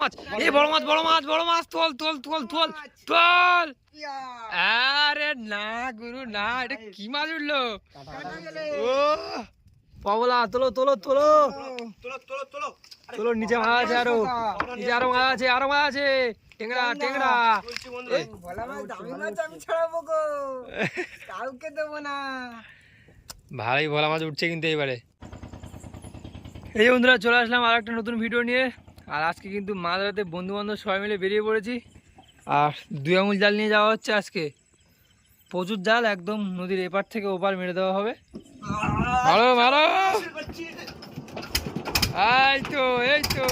মাছ। এ বড় মাছ বড় মাছ বড় মাছ তোল তোল তোল তোল তোল আরে না গুরু না এটা কি মাছ উঠল? ও পাবলা তোলো তোলো তোলো। তোলো নিচে মাছ আছে আরও। নিচে আরও মাছ আছে আরও মাছ আছে। টেংরা টেংরা। মাছ দামি মাছ আমি কাউকে দেবো না। ভালোই ভোলা মাছ উঠছে কিন্তু এবারে এই বন্ধুরা চলে আসলাম আর একটা নতুন ভিডিও নিয়ে। আর আজকে কিন্তু মাছ ধরাতে বন্ধু বান্ধব সবাই মিলে বেরিয়ে পড়েছি। আর দুই আঙুল জাল নিয়ে যাওয়া হচ্ছে আজকে। প্রচুর জাল, একদম নদীর এপার থেকে ওপার মেরে দেওয়া হবে। ভালো ভালো। এই তো এই তো।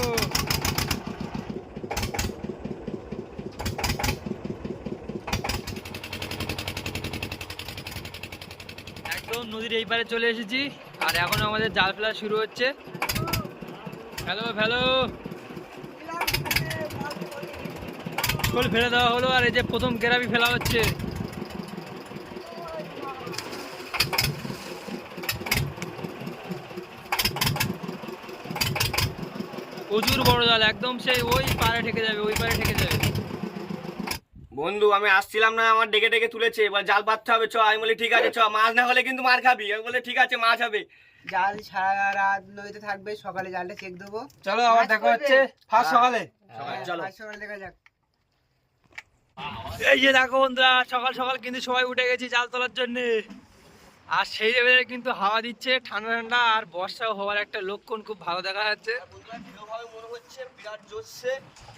একদম নদীর এই পারে চলে এসেছি। আর এখন আমাদের জাল ফেলা শুরু হচ্ছে। হ্যালো হ্যালো শোল ফেলে দেওয়া হলো আর এই যে প্রথম কেরাবি ফেলা হচ্ছে। প্রচুর বড় জাল একদম সেই ওই পারে ঠেকে যাবে ওই পারে ঠেকে যাবে। বন্ধু আমি আসছিলাম না আমার ডেকে ডেকে তুলেছে। এবার জাল পাততে হবে চ। আমি বলি ঠিক আছে চ মাছ না হলে কিন্তু মার খাবি। আমি বলে ঠিক আছে মাছ হবে। জাল সারা রাত নদীতে থাকবে সকালে জালটা চেক দেবো। চলো আবার দেখা হচ্ছে। ফার্স্ট সকালে। চলো। আজ সকালে দেখা যাক। এই যে দেখো বন্ধুরা সকাল সকাল কিন্তু সবাই উঠে গেছি জাল তোলার জন্য। আর সেই লেভেলের কিন্তু হাওয়া দিচ্ছে ঠান্ডা ঠান্ডা আর বর্ষা হওয়ার একটা লক্ষণ খুব ভালো দেখা যাচ্ছে।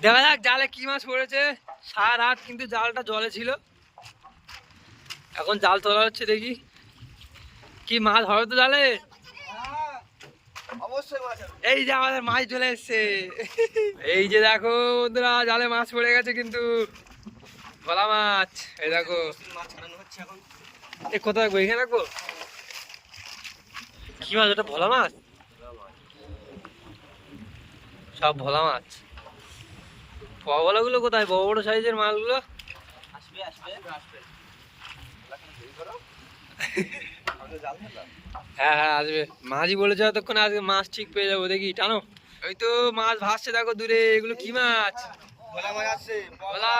দেখা যাক জালে কি মাছ পড়েছে। সারা রাত কিন্তু জালটা জলে ছিল। এখন জাল তোলা হচ্ছে দেখি। কি মাছ হবে তো জালে? অবশ্যই এই যে আমাদের মাছ চলে এসছে। এই যে দেখো বন্ধুরা জালে মাছ পড়ে গেছে কিন্তু। ভোলা মাছ, এই দেখো। এ কোথায় রাখব? এখানে রাখব? কি মাছ ওটা, ভোলা মাছ? সব ভোলা মাছ। পবলা গুলো কোথায়? বড় বড় সাইজের আসবে হ্যাঁ হ্যাঁ আসবে। মাছই বলেছে এতক্ষণ, আজকে মাছ ঠিক পেয়ে যাব। দেখি, টানো। ওই তো, মাছ ভাসছে, দেখো দূরে। এগুলো কি মাছ? ভোলা আসছে ভোলা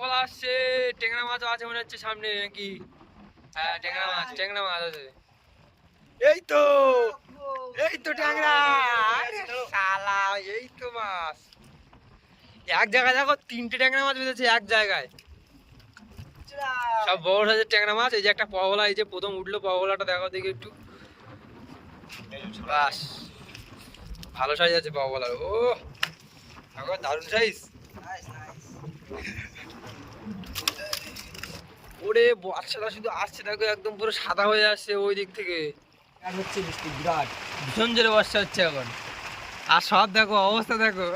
ভোলা আসছে। টেংরা মাছও আছে মনে হচ্ছে সামনে নাকি? হ্যাঁ টেংরা মাছ টেংরা মাছ আছে। এই তো এই তো ট্যাংরা শালা এই তো মাছ। এক জায়গায় দেখো তিনটে ট্যাংরা মাছ বেঁধেছে এক জায়গায়। সব বড় সাইজের ট্যাংরা মাছ এই যে একটা পবলা এই যে প্রথম উঠল পবলাটা দেখো দেখি একটু। বাস। ভালো সাইজ আছে পবলার ও দারুণ সাইজ ওরে বাচ্চাটা শুধু আসছে দেখো একদম পুরো সাদা হয়ে আসছে ওই দিক থেকে। আর হচ্ছে বৃষ্টি বিরাট। ভীষণ জোরে বর্ষা হচ্ছে এখন। আর সব দেখো অবস্থা দেখো।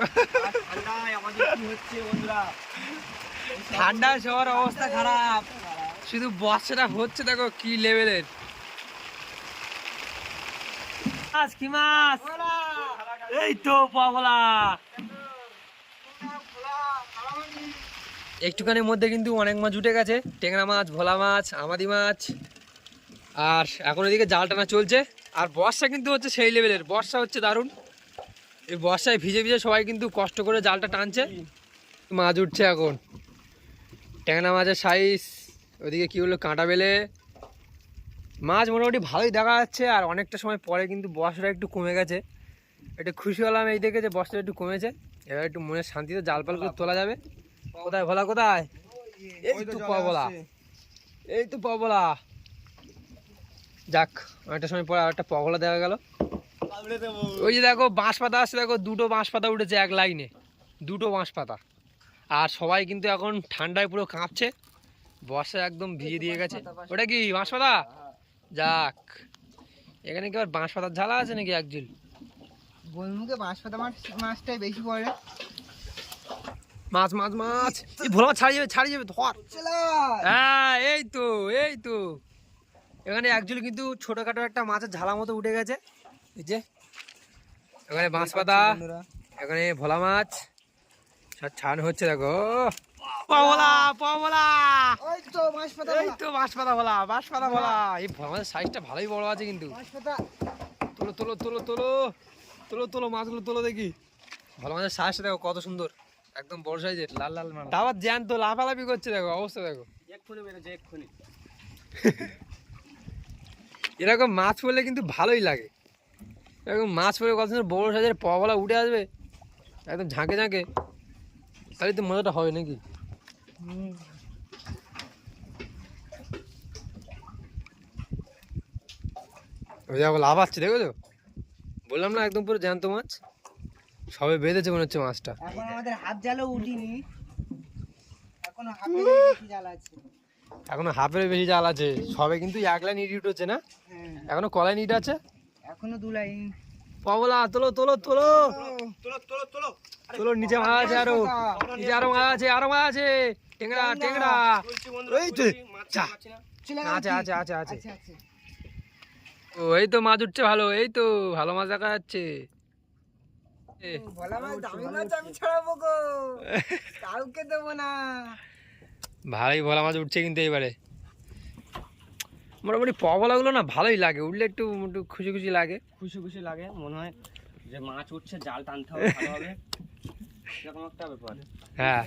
ঠান্ডায় সবার অবস্থা খারাপ। শুধু বর্ষাটা হচ্ছে দেখো কি লেভেলের মাছ কি মাছ? এই তো পাবলা একটুখানির মধ্যে কিন্তু অনেক মাছ উঠে গেছে। টেংরা মাছ, ভোলা মাছ, আমাদি মাছ। আর এখন এদিকে জাল টানা চলছে। আর বর্ষা কিন্তু হচ্ছে সেই লেভেলের। বর্ষা হচ্ছে দারুণ। এই বর্ষায় ভিজে ভিজে সবাই কিন্তু কষ্ট করে জালটা টানছে। মাছ উঠছে এখন। ট্যাংরা মাছের সাইজ ওদিকে কী হলো, কাঁটা বেলে। মাছ মোটামুটি ভালোই দেখা যাচ্ছে। আর অনেকটা সময় পরে কিন্তু বর্ষাটা একটু কমে গেছে। একটু খুশি হলাম এই দেখে যে বর্ষাটা একটু কমেছে। এবার একটু মনের শান্তিতে জাল পাল করে তোলা যাবে। কোথায় ভোলা কোথায়? এই তো পাবলা এই তো পাবলা যাক অনেকটা সময় পরে আরেকটা পগলা দেখা গেল। ওই যে দেখো বাঁশ পাতা আসছে দেখো দুটো বাঁশ পাতা উঠেছে এক লাইনে। দুটো বাঁশ পাতা আর সবাই কিন্তু এখন ঠান্ডায় পুরো কাঁপছে। বর্ষা একদম ভিজে দিয়ে গেছে। ওটা কি বাঁশ পাতা যাক এখানে কি আবার বাঁশ পাতার ঝালা আছে নাকি একজুল বন্ধুকে মাছ পাতা মাছ মাছটাই বেশি পড়ে। মাছ মাছ মাছ। এই ভোলা ছাড়িয়ে যাবে ছাড়িয়ে যাবে ধর। হ্যাঁ এই তো এই তো। এখানে একচুয়ালি কিন্তু ছোটখাটো একটা মাছের ঝালা মতো উঠে গেছে। এই যে এখানে বাঁশ পাতা এখানে ভোলা মাছ। সব ছাড়ানো হচ্ছে দেখো। ওই তো মাছ পাতা এই তো বাঁশ পাতা ভোলা বাঁশ পাতা ভোলা। এই ভোলা মাছের সাইজটা ভালোই বড় আছে কিন্তু। তোলো তোলো তোলো তোলো। তোলো তোলো মাছগুলো তোলো দেখি। ভালো মাছের সাইজটা দেখো কত সুন্দর। একদম বড় সাইজের লাল লাল মাছ তারপর জ্যান্ত লাফালাফি করছে দেখো অবস্থা দেখো। এক্ষুনি বেরোচ্ছে এক্ষুনি। এরকম মাছ পড়লে কিন্তু ভালোই লাগে। এরকম মাছ পড়ে কত সুন্দর বড় সাইজের পবলা উঠে আসবে। একদম ঝাঁকে ঝাঁকে। তাহলে তো মজাটা হবে নাকি? লাভ আসছে দেখো তো বললাম না একদম পুরো জ্যান্ত মাছ? সবে বেঁধেছে মনে হচ্ছে মাছটা। এখন আমাদের হাফ জালও উঠিনি। এখনও হাফের বেশি জাল আছে। এখনও হাফের বেশি জাল আছে। সবে কিন্তু এক লাইন ইট হচ্ছে না? হ্যাঁ। এখনও কলাই নিট আছে? এখনও দু লাইন। পবলা তোলো তোলো তোলো। তোলো তোলো তোলো। তোলো নিচে মাছ আছে আরও। নিচে আরও মাছ আছে আরও মাছ আছে। টেংরা টেংরা। এই তো, আছে আছে আছে আছে। আচ্ছা আচ্ছা ও এই তো মাছ উঠছে ভালো এই তো ভালো মাছ দেখা যাচ্ছে। ভোলা মাছ দামি মাছ আমি ছাড়াবো গো। কাউকে দেবো না। ভালোই ভোলা মাছ উঠছে কিন্তু এইবারে মোটামুটি পবলাগুলো না ভালোই লাগে উঠলে একটু একটু খুশি খুশি লাগে। খুশি খুশি লাগে মনে হয় যে মাছ উঠছে জাল টানতে হবে ভালো হবে। এরকম একটা ব্যাপার। হ্যাঁ।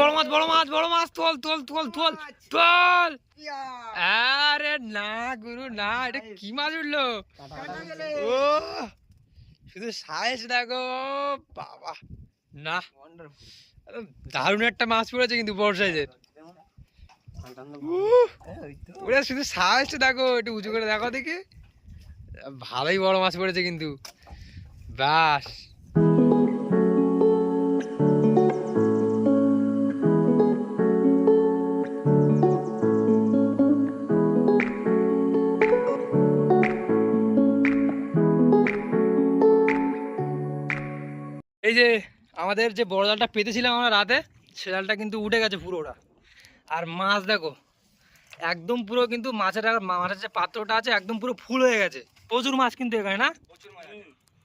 বড় মাছ বড় মাছ বড় মাছ তোল তোল তোল তোল তোল। আরে না গুরু না এটা কি মাছ উঠল? ও। শুধু সাইজ দেখো বাবা। না। দারুণ একটা মাছ পড়েছে কিন্তু বড় সাইজের। ওরা শুধু সাইজটা দেখো একটু উঁচু করে দেখো দেখি। ভালোই বড় মাছ পড়েছে কিন্তু। বাস আমাদের যে বড় জালটা পেতেছিলাম আমরা রাতে সে জালটা কিন্তু উঠে গেছে পুরোটা। আর মাছ দেখো একদম পুরো কিন্তু মাছের মাছের যে পাত্রটা আছে একদম পুরো ফুল হয়ে গেছে। প্রচুর মাছ কিন্তু এখানে না? প্রচুর মাছ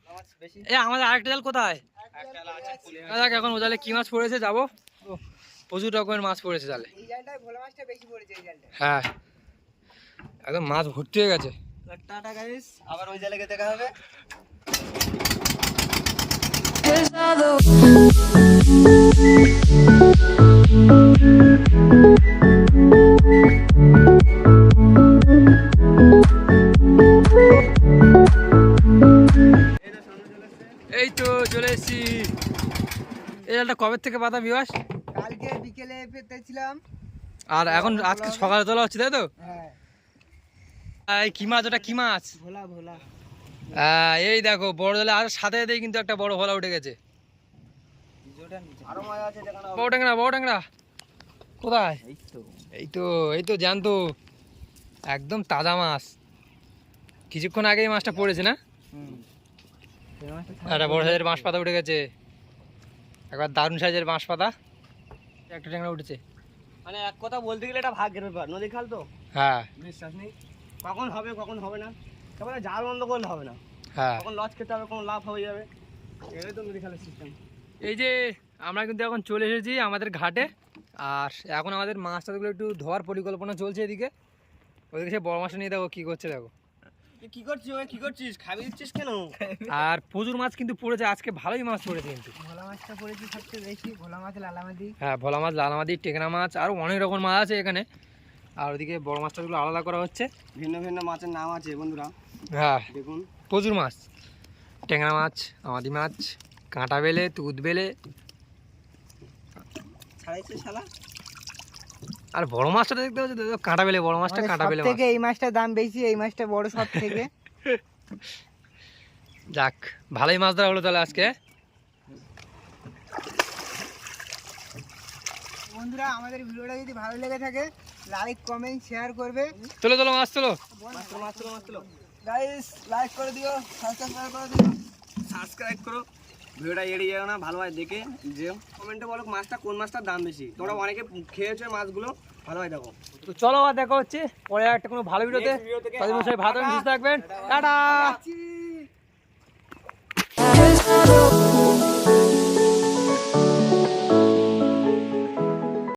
মাছ বেশি এ আমাদের আরেকটা জাল কোথায়? একটা আছে ফুলে দেখা এখন ও জালে কি মাছ পড়েছে যাব। ও, প্রচুর রকমের মাছ পড়েছে জালে। এই জালটায় ভোলা মাছটা বেশি পড়েছে এই জালটায়। হ্যাঁ। একদম মাছ ভর্তি হয়ে গেছে। টাটা গাইস আবার ওই জালে দেখা হবে। এই তো চলে এসেছি। এই জালটা কবে থেকে পাতা বিবাস কালকে বিকেলে পেতেছিলাম। আর এখন আজকে সকালে তোলা হচ্ছে তাই তো? হ্যাঁ। এই কি মাছ ওটা কি মাছ? ভোলা ভোলা। এই দেখো বড় জলে আর সাথে সাথেই কিন্তু একটা বড় ভোলা উঠে গেছে। আরও মাছ আছে বড় ট্যাংরা বড় ট্যাংরা। কোথায়? এই তো এই তো এই তো জানতো। একদম তাজা মাছ। কিছুক্ষণ আগেই মাছটা পড়েছে না? হুম একটা বড় সাইজের বাঁশ পাতা উঠে গেছে। একবার দারুণ সাইজের বাঁশ পাতা একটা ট্যাংরা উঠেছে। মানে এক কথা বলতে গেলে এটা ভাগ্যের ব্যাপার। নদী খাল তো? হ্যাঁ। বিশ্বাস নেই। কখন হবে কখন হবে না? তারপরে জাল বন্ধ করলে হবে না। হ্যাঁ। কখন লস খেতে হবে কখন লাভ হয়ে যাবে। এটাই তো নদী খালের সিস্টেম এই যে আমরা কিন্তু এখন চলে এসেছি আমাদের ঘাটে আর এখন আমাদের মাছ টাছগুলো একটু ধোয়ার পরিকল্পনা চলছে এদিকে। ওদিকে সে বড় মাছটা নিয়ে দেখো কি করছে দেখো। কি করছিস কি করছিস? খাবি দিচ্ছিস কেন? আর প্রচুর মাছ কিন্তু পড়েছে আজকে ভালোই মাছ পড়েছে কিন্তু। ভোলা মাছটা পড়েছে সবচেয়ে বেশি ভোলা মাছ লালামাদি। হ্যাঁ ভোলা মাছ লালামাদি টেকনা মাছ আরও অনেক রকম মাছ আছে এখানে। আর ওদিকে বড় মাছটাগুলো আলাদা করা হচ্ছে। ভিন্ন ভিন্ন মাছের নাম আছে বন্ধুরা। হ্যাঁ। দেখুন। প্রচুর মাছ। ট্যাংরা মাছ আমাদি মাছ কাঁটা বেলে তুত বেলে। আর বড় মাছটা দেখতে পাচ্ছি? তো, কাঁটা বেলে বড় মাছটা কাঁটা বেলে থেকে এই মাছটার দাম বেশি এই মাছটা বড় সব থেকে যাক ভালোই মাছ ধরা হলো তাহলে আজকে। বন্ধুরা আমাদের ভিডিওটা যদি ভালো লেগে থাকে লাইক কমেন্ট শেয়ার করবে। চলো চলো মাছ চলো মাছ তোলো মাছ তোলো। মাছ গাইস লাইক করে দিও সাবস্ক্রাইব করে দিও। সাবস্ক্রাইব করো। ভিডিওটা এড়িয়ে যাও না ভালোভাবে দেখে যে কমেন্টে বলো মাছটা কোন মাছটার দাম বেশি। তোমরা অনেকে খেয়েছো মাছগুলো ভালোভাবে দেখো। তো চলো আর দেখা হচ্ছে। পরে একটা কোনো ভালো ভিডিওতে। ভালো থাকবেন টাটা!